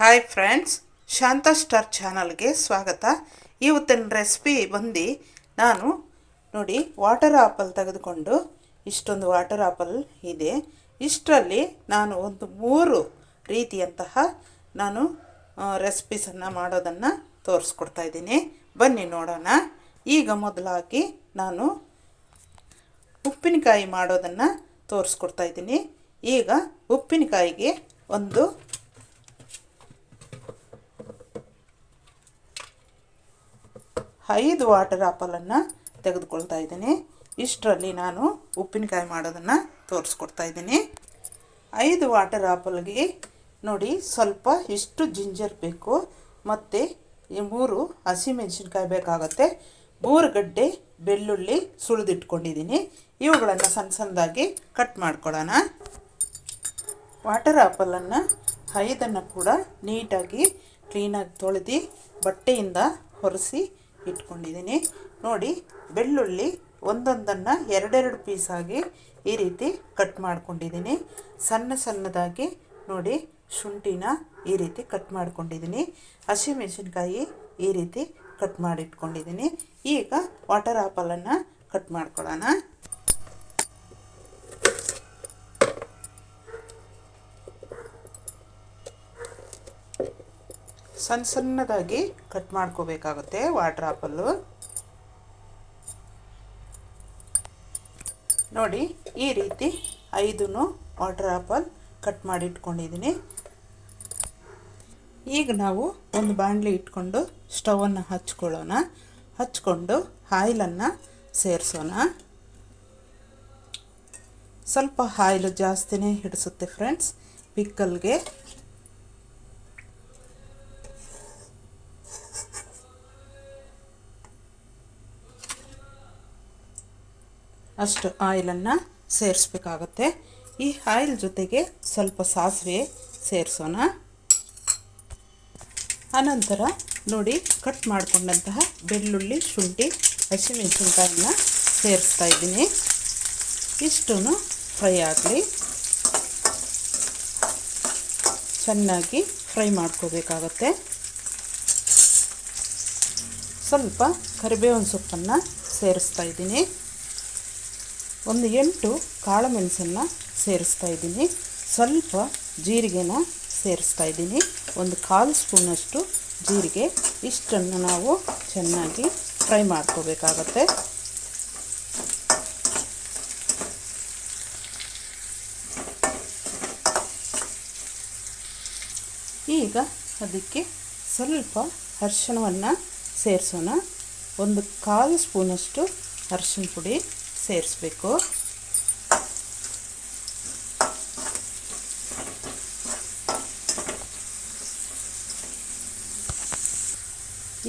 Hi friends Shanta star ಚಾನಲ್ಗೆ ಸ್ವಾಗತ. ಇವತ್ತಿನ ರೆಸಿಪಿ ಬಂದು ನಾನು ನೋಡಿ ವಾಟರ್ ಆಪಲ್ ತೆಗೆದುಕೊಂಡು ಇಷ್ಟೊಂದು ವಾಟರ್ ಆಪಲ್ ಇದೆ. ಇಷ್ಟರಲ್ಲಿ ನಾನು ಒಂದು ಮೂರು ರೀತಿಯಂತಹ ನಾನು ರೆಸಿಪೀಸನ್ನು ಮಾಡೋದನ್ನು ತೋರಿಸ್ಕೊಡ್ತಾ ಇದ್ದೀನಿ. ಬನ್ನಿ ನೋಡೋಣ. ಈಗ ಮೊದಲಾಗಿ ನಾನು ಉಪ್ಪಿನಕಾಯಿ ಮಾಡೋದನ್ನು ತೋರಿಸ್ಕೊಡ್ತಾ ಇದ್ದೀನಿ. ಈಗ ಉಪ್ಪಿನಕಾಯಿಗೆ ಒಂದು ಐದು ವಾಟರ್ ಆಪಲನ್ನು ತೆಗೆದುಕೊಳ್ತಾ ಇದ್ದೀನಿ. ಇಷ್ಟರಲ್ಲಿ ನಾನು ಉಪ್ಪಿನಕಾಯಿ ಮಾಡೋದನ್ನು ತೋರಿಸ್ಕೊಡ್ತಾ ಇದ್ದೀನಿ. ಐದು ವಾಟರ್ ಆಪಲ್ಗೆ ನೋಡಿ ಸ್ವಲ್ಪ ಇಷ್ಟು ಜಿಂಜರ್ ಬೇಕು. ಮತ್ತು ಮೂರು ಹಸಿಮೆಣಸಿನ್ಕಾಯಿ ಬೇಕಾಗುತ್ತೆ. ಮೂರು ಗಡ್ಡೆ ಬೆಳ್ಳುಳ್ಳಿ ಸುಳಿದಿಟ್ಕೊಂಡಿದ್ದೀನಿ. ಇವುಗಳನ್ನು ಸಣ್ಣ ಸಣ್ಣದಾಗಿ ಕಟ್ ಮಾಡ್ಕೊಳ್ಳೋಣ. ವಾಟರ್ ಆಪಲನ್ನು ಐದನ್ನು ಕೂಡ ನೀಟಾಗಿ ಕ್ಲೀನಾಗಿ ತೊಳೆದು ಬಟ್ಟೆಯಿಂದ ಒರೆಸಿ ಇಟ್ಕೊಂಡಿದ್ದೀನಿ. ನೋಡಿ, ಬೆಳ್ಳುಳ್ಳಿ ಒಂದೊಂದನ್ನು ಎರಡೆರಡು ಪೀಸಾಗಿ ಈ ರೀತಿ ಕಟ್ ಮಾಡ್ಕೊಂಡಿದ್ದೀನಿ. ಸಣ್ಣ ಸಣ್ಣದಾಗಿ ನೋಡಿ, ಶುಂಠಿನ ಈ ರೀತಿ ಕಟ್ ಮಾಡ್ಕೊಂಡಿದ್ದೀನಿ. ಹಸಿಮೆಣಸಿನ್ಕಾಯಿ ಈ ರೀತಿ ಕಟ್ ಮಾಡಿಟ್ಕೊಂಡಿದ್ದೀನಿ. ಈಗ ವಾಟರ್ ಆಪಲನ್ನು ಕಟ್ ಮಾಡ್ಕೊಳ್ಳೋಣ. ಸಣ್ಣ ಸಣ್ಣದಾಗಿ ಕಟ್ ಮಾಡ್ಕೋಬೇಕಾಗುತ್ತೆ ವಾಟರ್ ಆಪಲ್ಲು ನೋಡಿ, ಈ ರೀತಿ ಐದು ವಾಟರ್ ಆಪಲ್ ಕಟ್ ಮಾಡಿ ಇಟ್ಕೊಂಡಿದ್ದೀನಿ. ಈಗ ನಾವು ಒಂದು ಬಾಣಲಿ ಇಟ್ಕೊಂಡು ಸ್ಟವನ್ನು ಹಚ್ಕೊಳ್ಳೋಣ. ಹಚ್ಕೊಂಡು ಆಯಿಲನ್ನು ಸೇರಿಸೋಣ. ಸ್ವಲ್ಪ ಆಯಿಲು ಜಾಸ್ತಿನೇ ಹಿಡಿಸುತ್ತೆ ಫ್ರೆಂಡ್ಸ್. ಪಿಕ್ಕಲ್ಗೆ ಅಷ್ಟು ಆಯಿಲನ್ನು ಸೇರಿಸ್ಬೇಕಾಗತ್ತೆ. ಈ ಆಯಿಲ್ ಜೊತೆಗೆ ಸ್ವಲ್ಪ ಸಾಸಿವೆ ಸೇರಿಸೋಣ. ಆನಂತರ ನೋಡಿ, ಕಟ್ ಮಾಡಿಕೊಂಡಂತಹ ಬೆಳ್ಳುಳ್ಳಿ, ಶುಂಠಿ, ಹಸಿಮೆಣಸಿನ್ಕಾಯನ್ನ ಸೇರಿಸ್ತಾ ಇದ್ದೀನಿ. ಇಷ್ಟೂ ಫ್ರೈ ಆಗಲಿ. ಚೆನ್ನಾಗಿ ಫ್ರೈ ಮಾಡ್ಕೋಬೇಕಾಗತ್ತೆ. ಸ್ವಲ್ಪ ಕರಿಬೇವಿನ ಸೊಪ್ಪನ್ನು ಸೇರಿಸ್ತಾ ಇದ್ದೀನಿ. ಒಂದು ಎಂಟು ಕಾಳು ಮೆಣಸನ್ನು ಸೇರಿಸ್ತಾ ಇದ್ದೀನಿ. ಸ್ವಲ್ಪ ಜೀರಿಗೆನ ಸೇರಿಸ್ತಾ ಇದ್ದೀನಿ. ಒಂದು ಕಾಲು ಸ್ಪೂನಷ್ಟು ಜೀರಿಗೆ. ಇಷ್ಟನ್ನು ನಾವು ಚೆನ್ನಾಗಿ ಫ್ರೈ ಮಾಡ್ಕೋಬೇಕಾಗತ್ತೆ. ಈಗ ಅದಕ್ಕೆ ಸ್ವಲ್ಪ ಅರಿಶಿಣವನ್ನು ಸೇರಿಸೋಣ. ಒಂದು ಕಾಲು ಸ್ಪೂನಷ್ಟು ಅರಿಶಿಣ ಪುಡಿ. ಸೇರಿಸ್ಬೇಕು.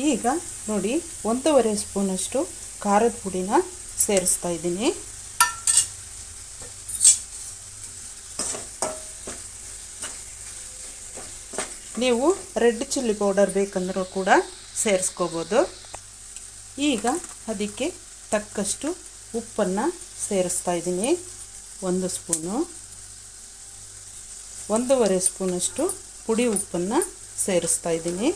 ಈಗ ನೋಡಿ ಒಂದೂವರೆ ಸ್ಪೂನಷ್ಟು ಖಾರದ ಪುಡಿನ ಸೇರಿಸ್ತಾ ಇದ್ದೀನಿ. ನೀವು ರೆಡ್ ಚಿಲ್ಲಿ ಪೌಡರ್ ಬೇಕಂದ್ರೂ ಕೂಡ ಸೇರಿಸ್ಕೋಬೋದು. ಈಗ ಅದಕ್ಕೆ ತಕ್ಕಷ್ಟು ಉಪ್ಪನ್ನು ಸೇರಿಸ್ತಾ ಇದ್ದೀನಿ. ಒಂದು ಸ್ಪೂನು. ಒಂದೂವರೆ ಸ್ಪೂನಷ್ಟು ಪುಡಿ ಉಪ್ಪನ್ನು ಸೇರಿಸ್ತಾ ಇದ್ದೀನಿ.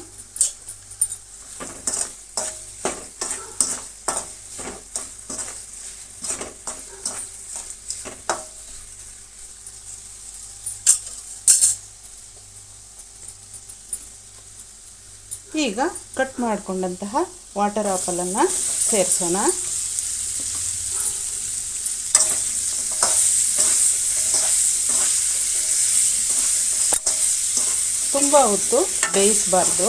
ಈಗ ಕಟ್ ಮಾಡಿಕೊಂಡಂತಹ ವಾಟರ್ ಆಪಲನ್ನು ಸೇರಿಸೋಣ. ತುಂಬ ಹೊತ್ತು ಬೇಯಿಸಬಾರ್ದು.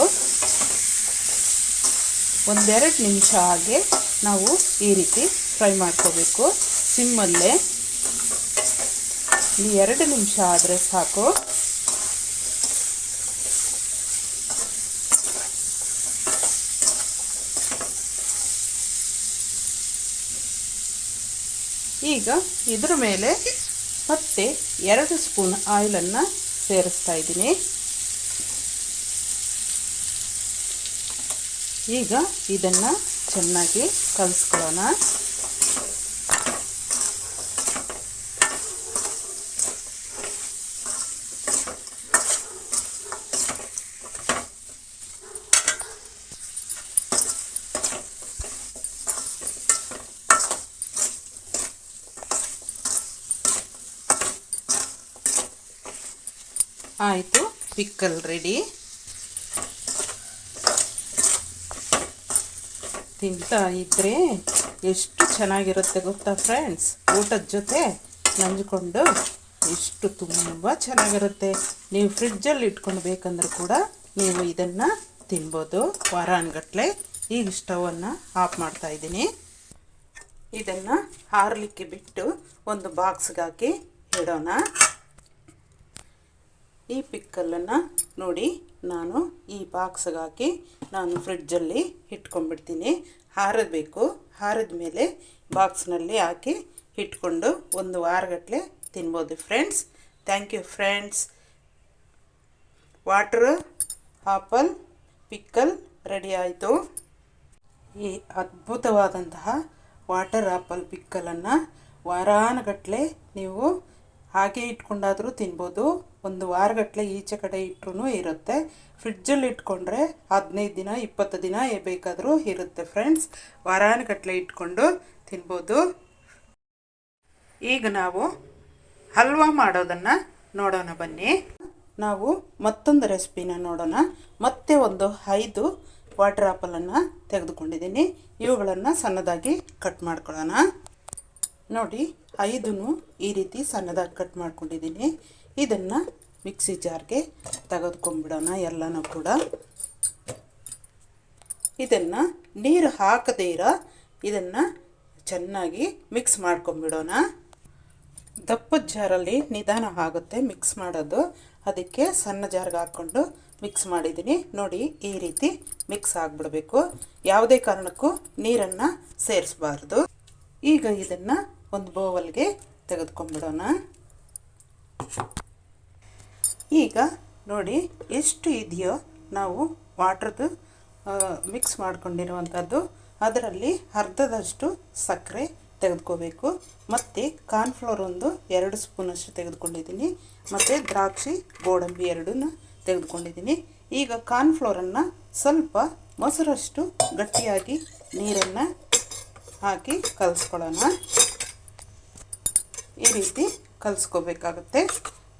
ಒಂದೆರಡು ನಿಮಿಷ ಹಾಗೆ ನಾವು ಈ ರೀತಿ ಫ್ರೈ ಮಾಡ್ಕೋಬೇಕು. ಸಿಮ್ಮಲ್ಲೇ. ಈ ಎರಡು ನಿಮಿಷ ಆದರೆ ಸಾಕು. ಈಗ ಇದ್ರ ಮೇಲೆ ಮತ್ತೆ ಎರಡು ಸ್ಪೂನ್ ಆಯಿಲನ್ನು ಸೇರಿಸ್ತಾ ಇದ್ದೀನಿ. ಈಗ ಇದನ್ನು ಚೆನ್ನಾಗಿ ಕಲಸ್ಕೊಳ್ಳೋಣ. ಆಯಿತು ಪಿಕ್ಕಲ್ ರೆಡಿ ತಿಂತಾ ಇದ್ದರೆ ಎಷ್ಟು ಚೆನ್ನಾಗಿರುತ್ತೆ ಗೊತ್ತಾ ಫ್ರೆಂಡ್ಸ್ ಊಟದ ಜೊತೆ ನಂಜಿಕೊಂಡು ಎಷ್ಟು ತುಂಬ ಚೆನ್ನಾಗಿರುತ್ತೆ. ನೀವು ಫ್ರಿಡ್ಜಲ್ಲಿ ಇಟ್ಕೊಂಡು ಬೇಕಂದ್ರೂ ಕೂಡ ನೀವು ಇದನ್ನು ತಿನ್ಬೋದು. ವಾರಾನ್ಗಟ್ಲೆ ಈಗ ಸ್ಟವನ್ನು ಆಫ್ ಮಾಡ್ತಾ ಇದ್ದೀನಿ. ಇದನ್ನು ಹಾರಲಿಕ್ಕೆ ಬಿಟ್ಟು ಒಂದು ಬಾಕ್ಸ್ಗಾಕಿ ಇಡೋಣ. ಈ ಪಿಕ್ಕಲನ್ನು ನೋಡಿ ನಾನು ಈ ಬಾಕ್ಸ್ಗೆ ಹಾಕಿ ನಾನು ಫ್ರಿಡ್ಜಲ್ಲಿ ಇಟ್ಕೊಂಡ್ಬಿಡ್ತೀನಿ. ಹಾರಬೇಕು ಹಾರಿದ ಮೇಲೆ ಬಾಕ್ಸ್ನಲ್ಲಿ ಹಾಕಿ ಇಟ್ಕೊಂಡು ಒಂದು ವಾರಗಟ್ಟಲೆ ತಿನ್ಬೋದು friends thank you friends water apple pickle ready ಆಯಿತು. ಈ ಅದ್ಭುತವಾದಂತಹ ವಾಟರ್ ಆಪಲ್ ಪಿಕ್ಕಲನ್ನು ವಾರಾನುಗಟ್ಟಲೆ ನೀವು ಹಾಗೆ ಇಟ್ಕೊಂಡಾದರೂ ತಿನ್ಬೋದು. ಒಂದು ವಾರಗಟ್ಟಲೆ ಈಚೆ ಕಡೆ ಇಟ್ಟರೂ ಇರುತ್ತೆ. ಫ್ರಿಡ್ಜಲ್ಲಿ ಇಟ್ಕೊಂಡ್ರೆ ಹದಿನೈದು ದಿನ, ಇಪ್ಪತ್ತು ದಿನ ಬೇಕಾದರೂ ಇರುತ್ತೆ ಫ್ರೆಂಡ್ಸ್. ವಾರಾನುಗಟ್ಟಲೆ ಇಟ್ಕೊಂಡು ತಿನ್ಬೋದು. ಈಗ ನಾವು ಹಲ್ವಾ ಮಾಡೋದನ್ನು ನೋಡೋಣ ಬನ್ನಿ. ನಾವು ಮತ್ತೊಂದು ರೆಸಿಪಿನ ನೋಡೋಣ. ಮತ್ತೆ ಒಂದು ಐದು ವಾಟರ್ ಆಪಲನ್ನು ತೆಗೆದುಕೊಂಡಿದ್ದೀನಿ. ಇವುಗಳನ್ನು ಸಣ್ಣದಾಗಿ ಕಟ್ ಮಾಡ್ಕೊಳ್ಳೋಣ. ನೋಡಿ ಐದೂ ಈ ರೀತಿ ಸಣ್ಣದಾಗಿ ಕಟ್ ಮಾಡ್ಕೊಂಡಿದ್ದೀನಿ. ಇದನ್ನು ಮಿಕ್ಸಿ ಜಾರ್ಗೆ ತೆಗೆದುಕೊಂಡ್ಬಿಡೋಣ ಎಲ್ಲನೂ ಕೂಡ. ಇದನ್ನು ನೀರು ಹಾಕದೇ ಇರೋ ಇದನ್ನು ಚೆನ್ನಾಗಿ ಮಿಕ್ಸ್ ಮಾಡ್ಕೊಂಬಿಡೋಣ ದಪ್ಪದ ಜಾರಲ್ಲಿ ನಿಧಾನ ಆಗುತ್ತೆ ಮಿಕ್ಸ್ ಮಾಡೋದು. ಅದಕ್ಕೆ ಸಣ್ಣ ಜಾರ್ಗೆ ಹಾಕ್ಕೊಂಡು ಮಿಕ್ಸ್ ಮಾಡಿದ್ದೀನಿ. ನೋಡಿ, ಈ ರೀತಿ ಮಿಕ್ಸ್ ಆಗಿಬಿಡಬೇಕು. ಯಾವುದೇ ಕಾರಣಕ್ಕೂ ನೀರನ್ನು ಸೇರಿಸಬಾರ್ದು. ಈಗ ಇದನ್ನು ಒಂದು ಬೋವಲ್ಗೆ ತೆಗೆದುಕೊಂಡ್ಬಿಡೋಣ. ಈಗ ನೋಡಿ ಎಷ್ಟು ಇದೆಯೋ ನಾವು ವಾಟ್ರದ್ದು ಮಿಕ್ಸ್ ಮಾಡ್ಕೊಂಡಿರುವಂಥದ್ದು, ಅದರಲ್ಲಿ ಅರ್ಧದಷ್ಟು ಸಕ್ಕರೆ ತೆಗೆದುಕೋಬೇಕು. ಮತ್ತು ಕಾರ್ನ್ಫ್ಲೋರ್ ಒಂದು ಎರಡು ಸ್ಪೂನಷ್ಟು ತೆಗೆದುಕೊಂಡಿದ್ದೀನಿ. ಮತ್ತು ದ್ರಾಕ್ಷಿ, ಗೋಡಂಬಿ ಎರಡನ್ನು ತೆಗೆದುಕೊಂಡಿದ್ದೀನಿ. ಈಗ ಕಾರ್ನ್ಫ್ಲೋರನ್ನು ಸ್ವಲ್ಪ ಮೊಸರಷ್ಟು ಗಟ್ಟಿಯಾಗಿ ನೀರನ್ನು ಹಾಕಿ ಕಲಿಸ್ಕೊಳ್ಳೋಣ. ಈ ರೀತಿ ಕಲಿಸ್ಕೋಬೇಕಾಗುತ್ತೆ.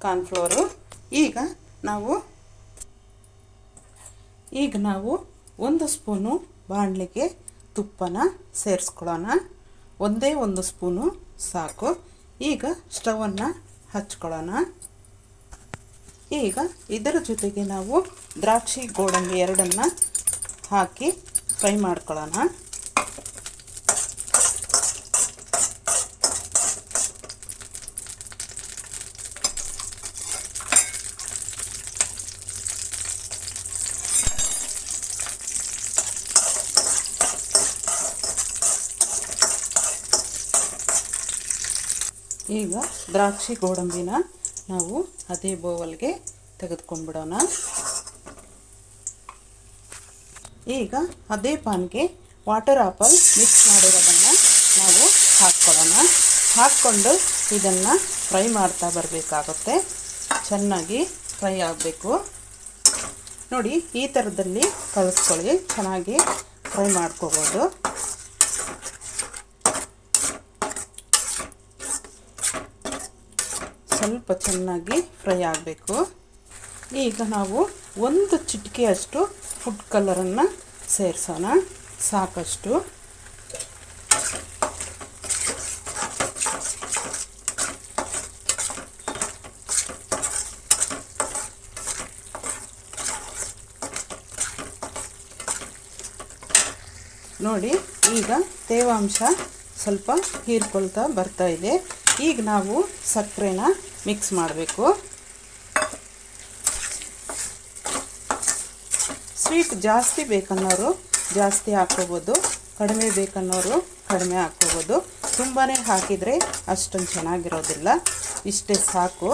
ಕಾರ್ನ್ಫ್ಲೋರು ಈಗ ನಾವು ಈಗ ನಾವು ಒಂದು ಸ್ಪೂನು ಬಾಣಲಿಗೆ ತುಪ್ಪನ ಸೇರಿಸ್ಕೊಳ್ಳೋಣ. ಒಂದೇ ಒಂದು ಸ್ಪೂನು ಸಾಕು. ಈಗ ಸ್ಟವನ್ನು ಹಚ್ಕೊಳ್ಳೋಣ. ಈಗ ಇದರ ಜೊತೆಗೆ ನಾವು ದ್ರಾಕ್ಷಿ ಗೋಡಂಬಿ ಎರಡನ್ನು ಹಾಕಿ ಫ್ರೈ ಮಾಡ್ಕೊಳ್ಳೋಣ ಈಗ ದ್ರಾಕ್ಷಿ ಗೋಡಂಬಿನ ನಾವು ಅದೇ ಬೋವಲ್ಗೆ ತೆಗೆದುಕೊಂಡ್ಬಿಡೋಣ. ಈಗ ಅದೇ ಪಾನ್ಗೆ ವಾಟರ್ ಆಪಲ್ ಮಿಕ್ಸ್ ಮಾಡಿರೋದನ್ನು ನಾವು ಹಾಕ್ಕೊಳ್ಳೋಣ. ಹಾಕ್ಕೊಂಡು ಇದನ್ನು ಫ್ರೈ ಮಾಡ್ತಾ ಬರಬೇಕಾಗುತ್ತೆ. ಚೆನ್ನಾಗಿ ಫ್ರೈ ಆಗಬೇಕು. ನೋಡಿ, ಈ ಥರದಲ್ಲಿ ಕಳಿಸ್ಕೊಳ್ಳಿ. ಚೆನ್ನಾಗಿ ಫ್ರೈ ಮಾಡ್ಕೋಬೋದು. ಸ್ವಲ್ಪ ಚೆನ್ನಾಗಿ ಫ್ರೈ ಆಗಬೇಕು. ಈಗ ನಾವು ಒಂದು ಚಿಟಿಕೆಯಷ್ಟು ಫುಡ್ ಕಲರನ್ನು ಸೇರಿಸೋಣ. ಸಾಕಷ್ಟು. ನೋಡಿ, ಈಗ ತೇವಾಂಶ ಸ್ವಲ್ಪ ಹೀರ್ಕೊಳ್ತಾ ಬರ್ತಾ ಇದೆ. ಈಗ ನಾವು ಸಕ್ಕರೆನ ಮಿಕ್ಸ್ ಮಾಡಬೇಕು. ಸ್ವೀಟ್ ಜಾಸ್ತಿ ಬೇಕನ್ನೋರು ಜಾಸ್ತಿ ಹಾಕ್ಕೋಬೋದು, ಕಡಿಮೆ ಬೇಕನ್ನೋರು ಕಡಿಮೆ ಹಾಕ್ಕೋಬೋದು. ತುಂಬಾ ಹಾಕಿದರೆ ಅಷ್ಟೊಂದು ಚೆನ್ನಾಗಿರೋದಿಲ್ಲ. ಇಷ್ಟೇ ಸಾಕು.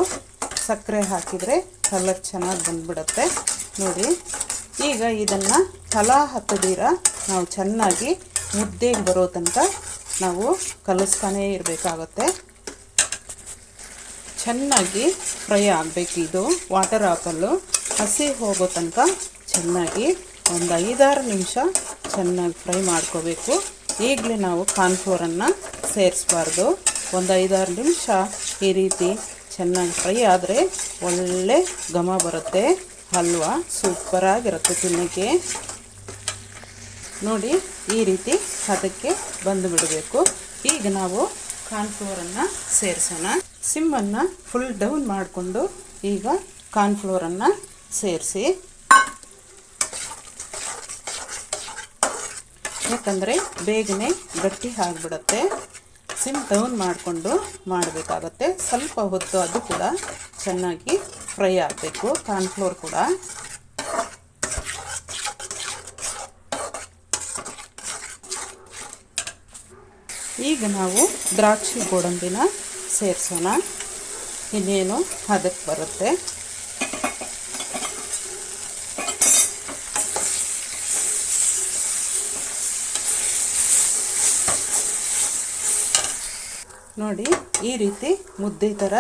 ಸಕ್ಕರೆ ಹಾಕಿದರೆ ಕಲರ್ ಚೆನ್ನಾಗಿ ಬಂದ್ಬಿಡುತ್ತೆ. ನೋಡಿ, ಈಗ ಇದನ್ನು ತಲಾ ಹತ್ತದಿರ ನಾವು ಚೆನ್ನಾಗಿ ಮುದ್ದೆಗೆ ಬರೋ ತನಕ ನಾವು ಕಲಿಸ್ತಾನೇ ಇರಬೇಕಾಗತ್ತೆ. ಚೆನ್ನಾಗಿ ಫ್ರೈ ಆಗಬೇಕು ಇದು. ವಾಟರ್ ಆಪಲ್ಲು ಹಸಿ ಹೋಗೋ ತನಕ ಚೆನ್ನಾಗಿ ಒಂದು ಐದಾರು ನಿಮಿಷ ಚೆನ್ನಾಗಿ ಫ್ರೈ ಮಾಡ್ಕೋಬೇಕು. ಈಗಲೇ ನಾವು ಕಾರ್ನ್ಫ್ಲೋರನ್ನು ಸೇರಿಸ್ಬಾರ್ದು. ಒಂದು ಐದಾರು ನಿಮಿಷ ಈ ರೀತಿ ಚೆನ್ನಾಗಿ ಫ್ರೈ ಆದರೆ ಒಳ್ಳೆ ಘಮ ಬರುತ್ತೆ. ಹಲ್ವ ಸೂಪರಾಗಿರುತ್ತೆ ತಿನ್ನೋಕ್ಕೆ. ನೋಡಿ, ಈ ರೀತಿ ಅದಕ್ಕೆ ಬಂದುಬಿಡಬೇಕು ಈಗ ನಾವು ಕಾರ್ನ್ಫ್ಲೋರನ್ನು ಸೇರಿಸೋಣ. ಸಿಮ್ಮನ್ನು ಫುಲ್ ಡೌನ್ ಮಾಡಿಕೊಂಡು ಈಗ ಕಾರ್ನ್ಫ್ಲೋರನ್ನು ಸೇರಿಸಿ. ಯಾಕಂದರೆ ಬೇಗನೆ ಗಟ್ಟಿ ಆಗಿಬಿಡುತ್ತೆ. ಸಿಮ್ ಡೌನ್ ಮಾಡಿಕೊಂಡು ಮಾಡಬೇಕಾಗತ್ತೆ. ಸ್ವಲ್ಪ ಹೊತ್ತು ಅದು ಕೂಡ ಚೆನ್ನಾಗಿ ಫ್ರೈ ಆಗಬೇಕು. ಕಾರ್ನ್ಫ್ಲೋರ್ ಕೂಡ. ಈಗ ನಾವು ದ್ರಾಕ್ಷಿ ಗೋಡಂಬಿನ ಸೇರಿಸೋಣ. ಇನ್ನೇನು ಅದಕ್ಕೆ ಬರುತ್ತೆ. ನೋಡಿ, ಈ ರೀತಿ ಮುದ್ದೆ ಥರ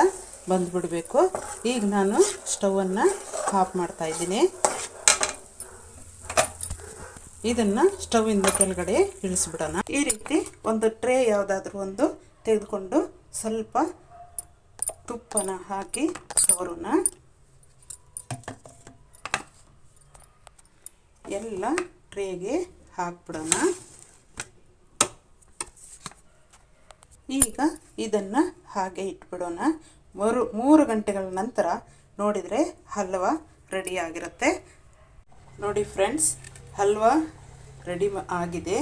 ಬಂದುಬಿಡಬೇಕು. ಈಗ ನಾನು ಸ್ಟವನ್ನು ಆಫ್ ಮಾಡ್ತಾ ಇದ್ದೀನಿ. ಇದನ್ನು ಸ್ಟವ್ವಿಂದ ಕೆಳಗಡೆ ಇಳಿಸ್ಬಿಡೋಣ. ಈ ರೀತಿ ಒಂದು ಟ್ರೇ ಯಾವುದಾದ್ರೂ ಒಂದು ತೆಗೆದುಕೊಂಡು ಸ್ವಲ್ಪ ತುಪ್ಪನ ಹಾಕಿ ಸವರೋಣ ಎಲ್ಲ ಟ್ರೇಗೆ ಹಾಕ್ಬಿಡೋಣ. ಈಗ ಇದನ್ನು ಹಾಗೆ ಇಟ್ಬಿಡೋಣ. ಮರು, ಮೂರು ಗಂಟೆಗಳ ನಂತರ ನೋಡಿದರೆ ಹಲ್ವ ರೆಡಿ ಆಗಿರುತ್ತೆ. ನೋಡಿ ಫ್ರೆಂಡ್ಸ್, ಹಲ್ವ ರೆಡಿ ಆಗಿದೆ.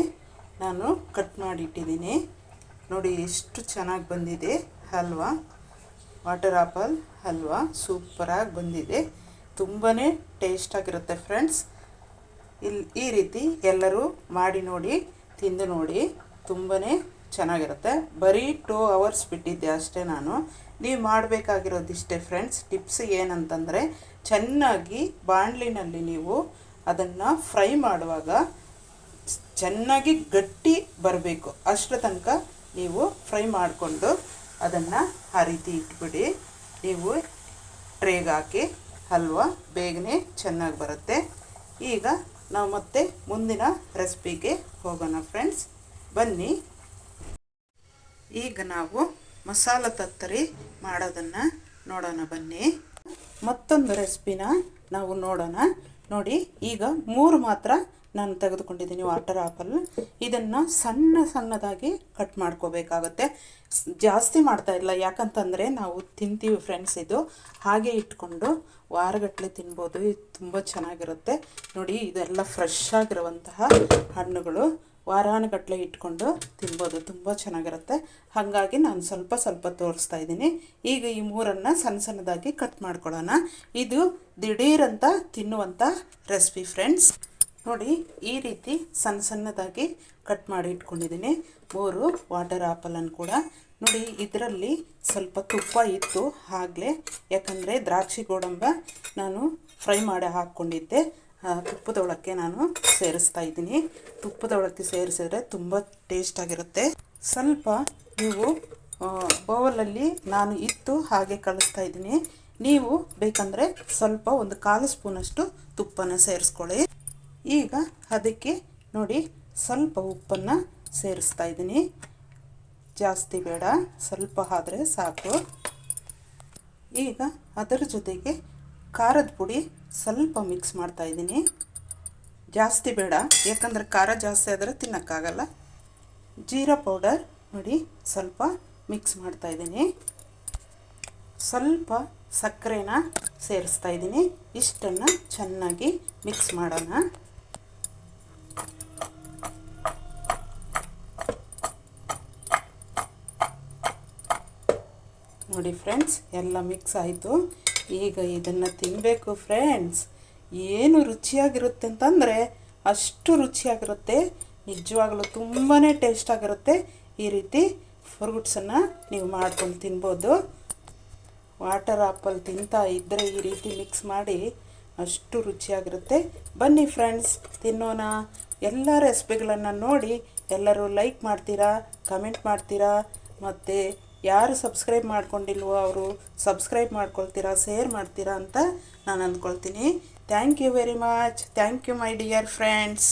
ನಾನು ಕಟ್ ಮಾಡಿ ಇಟ್ಟಿದ್ದೀನಿ ನೋಡಿ, ಎಷ್ಟು ಚೆನ್ನಾಗಿ ಬಂದಿದೆ. ಹಲ್ವಾ. Water apple, halwa. ಸೂಪರಾಗಿ ಬಂದಿದೆ. ತುಂಬಾ ಟೇಸ್ಟಾಗಿರುತ್ತೆ ಫ್ರೆಂಡ್ಸ್. ಇಲ್ಲಿ ಈ ರೀತಿ ಎಲ್ಲರೂ ಮಾಡಿ ನೋಡಿ, ತಿಂದು ನೋಡಿ ತುಂಬಾ ಚೆನ್ನಾಗಿರುತ್ತೆ. ಬರೀ ಟೂ ಅವರ್ಸ್ ಬಿಟ್ಟಿದ್ದೆ ಅಷ್ಟೇ ನಾನು. ನೀವು ಮಾಡಬೇಕಾಗಿರೋದಿಷ್ಟೇ ಫ್ರೆಂಡ್ಸ್. ಟಿಪ್ಸ್ ಏನಂತಂದರೆ, ಚೆನ್ನಾಗಿ ಬಾಣಲಿನಲ್ಲಿ ನೀವು ಅದನ್ನು ಫ್ರೈ ಮಾಡುವಾಗ, ಚೆನ್ನಾಗಿ ಗಟ್ಟಿ ಬರಬೇಕು. ಅಷ್ಟರ ತನಕ ನೀವು ಫ್ರೈ ಮಾಡಿಕೊಂಡು ಅದನ್ನು ಆ ರೀತಿ ಇಟ್ಬಿಡಿ. ನೀವು ಟ್ರೇಗೆ ಹಾಕಿ ಹಲ್ವ ಬೇಗನೆ ಚೆನ್ನಾಗಿ ಬರುತ್ತೆ. ಈಗ ನಾವು ಮತ್ತೆ ಮುಂದಿನ ರೆಸಿಪಿಗೆ ಹೋಗೋಣ ಫ್ರೆಂಡ್ಸ್. ಬನ್ನಿ. ಈಗ ನಾವು ಮಸಾಲ ತತ್ತರಿ ಮಾಡೋದನ್ನು ನೋಡೋಣ ಬನ್ನಿ. ಮತ್ತೊಂದು ರೆಸಿಪಿನ ನಾವು ನೋಡೋಣ. ನೋಡಿ, ಈಗ ಮೂರು ಮಾತ್ರ ನಾನು ತೆಗೆದುಕೊಂಡಿದ್ದೀನಿ ವಾಟರ್ ಆಪಲ್. ಇದನ್ನು ಸಣ್ಣ ಸಣ್ಣದಾಗಿ ಕಟ್ ಮಾಡ್ಕೋಬೇಕಾಗತ್ತೆ. ಜಾಸ್ತಿ ಮಾಡ್ತಾ ಇಲ್ಲ. ಯಾಕಂತಂದರೆ ನಾವು ತಿಂತೀವಿ ಫ್ರೆಂಡ್ಸ್ ಇದು. ಹಾಗೆ ಇಟ್ಕೊಂಡು ವಾರಗಟ್ಟಲೆ ತಿನ್ಬೋದು. ಇದು ತುಂಬ ಚೆನ್ನಾಗಿರುತ್ತೆ. ನೋಡಿ, ಇದೆಲ್ಲ ಫ್ರೆಶ್ ಆಗಿರುವಂತಹ ಹಣ್ಣುಗಳು. ವಾರಾನುಗಟ್ಟಲೆ ಇಟ್ಕೊಂಡು ತಿನ್ಬೋದು, ತುಂಬ ಚೆನ್ನಾಗಿರುತ್ತೆ. ಹಾಗಾಗಿ ನಾನು ಸ್ವಲ್ಪ ಸ್ವಲ್ಪ ತೋರಿಸ್ತಾ ಇದ್ದೀನಿ. ಈಗ ಈ ಮೂರನ್ನು ಸಣ್ಣ ಸಣ್ಣದಾಗಿ ಕಟ್ ಮಾಡ್ಕೊಳ್ಳೋಣ. ಇದು ದಿಢೀರಂತ ತಿನ್ನುವಂಥ ರೆಸಿಪಿ ಫ್ರೆಂಡ್ಸ್. ನೋಡಿ, ಈ ರೀತಿ ಸಣ್ಣ ಸಣ್ಣದಾಗಿ ಕಟ್ ಮಾಡಿ ಇಟ್ಕೊಂಡಿದ್ದೀನಿ. ಮೂರು ವಾಟರ್ ಆಪಲನ್ನು ಕೂಡ. ನೋಡಿ, ಇದರಲ್ಲಿ ಸ್ವಲ್ಪ ತುಪ್ಪ ಇತ್ತು, ಆಗಲೇ. ಯಾಕಂದರೆ ದ್ರಾಕ್ಷಿ ಗೋಡಂಬ ನಾನು ಫ್ರೈ ಮಾಡಿ ಹಾಕ್ಕೊಂಡಿದ್ದೆ. ತುಪ್ಪದೊಳಕ್ಕೆ ನಾನು ಸೇರಿಸ್ತಾ ಇದ್ದೀನಿ. ತುಪ್ಪದೊಳಕ್ಕೆ ಸೇರಿಸಿದ್ರೆ ತುಂಬ ಟೇಸ್ಟಾಗಿರುತ್ತೆ ಸ್ವಲ್ಪ ನೀವು ಬೌಲಲ್ಲಿ ನಾನು ಇತ್ತು ಹಾಗೆ ಕಳಿಸ್ತಾ ಇದ್ದೀನಿ. ನೀವು ಬೇಕಂದರೆ ಸ್ವಲ್ಪ ಒಂದು ಕಾಲು ಸ್ಪೂನಷ್ಟು ತುಪ್ಪನ ಸೇರಿಸ್ಕೊಳ್ಳಿ. ಈಗ ಅದಕ್ಕೆ ನೋಡಿ, ಸ್ವಲ್ಪ ಉಪ್ಪನ್ನು ಸೇರಿಸ್ತಾ ಇದ್ದೀನಿ. ಜಾಸ್ತಿ ಬೇಡ, ಸ್ವಲ್ಪ ಆದರೆ ಸಾಕು. ಈಗ ಅದರ ಜೊತೆಗೆ ಖಾರದ ಪುಡಿ ಸ್ವಲ್ಪ ಮಿಕ್ಸ್ ಮಾಡ್ತಾ ಇದ್ದೀನಿ. ಜಾಸ್ತಿ ಬೇಡ, ಯಾಕಂದರೆ ಖಾರ ಜಾಸ್ತಿ ಆದರೆ ತಿನ್ನೋಕ್ಕಾಗಲ್ಲ. ಜೀರಾ ಪೌಡರ್ ನೋಡಿ ಸ್ವಲ್ಪ ಮಿಕ್ಸ್ ಮಾಡ್ತಾ ಇದ್ದೀನಿ. ಸ್ವಲ್ಪ ಸಕ್ಕರೆನ ಸೇರಿಸ್ತಾ ಇದ್ದೀನಿ. ಇಷ್ಟನ್ನು ಚೆನ್ನಾಗಿ ಮಿಕ್ಸ್ ಮಾಡೋಣ. ನೋಡಿ ಫ್ರೆಂಡ್ಸ್ ಎಲ್ಲ ಮಿಕ್ಸ್ ಆಯಿತು. ಈಗ ಇದನ್ನು ತಿನ್ನಬೇಕು ಫ್ರೆಂಡ್ಸ್ ಏನು ರುಚಿಯಾಗಿರುತ್ತೆ ಅಂತಂದರೆ ಅಷ್ಟು ರುಚಿಯಾಗಿರುತ್ತೆ. ನಿಜವಾಗ್ಲೂ ತುಂಬಾ ಟೇಸ್ಟ್ ಆಗಿರುತ್ತೆ. ಈ ರೀತಿ ಫ್ರೂಟ್ಸನ್ನು ನೀವು ಮಾಡ್ಕೊಂಡು ತಿನ್ಬೋದು. ವಾಟರ್ ಆಪಲ್ ತಿಂತಾ ಇದ್ದರೆ ಈ ರೀತಿ ಮಿಕ್ಸ್ ಮಾಡಿ ಅಷ್ಟು ರುಚಿಯಾಗಿರುತ್ತೆ. ಬನ್ನಿ ಫ್ರೆಂಡ್ಸ್ ತಿನ್ನೋಣ. ಎಲ್ಲ ರೆಸಿಪಿಗಳನ್ನು ನೋಡಿ ಎಲ್ಲರೂ ಲೈಕ್ ಮಾಡ್ತೀರಾ ಕಮೆಂಟ್ ಮಾಡ್ತೀರಾ, ಮತ್ತು ಯಾರು ಸಬ್ಸ್ಕ್ರೈಬ್ ಮಾಡ್ಕೊಂಡಿಲ್ವೋ ಅವರು ಸಬ್ಸ್ಕ್ರೈಬ್ ಮಾಡ್ಕೊಳ್ತೀರಾ, ಶೇರ್ ಮಾಡ್ತೀರಾ ಅಂತ ನಾನು ಅಂದ್ಕೊಳ್ತೀನಿ. Thank you very much thank you my dear friends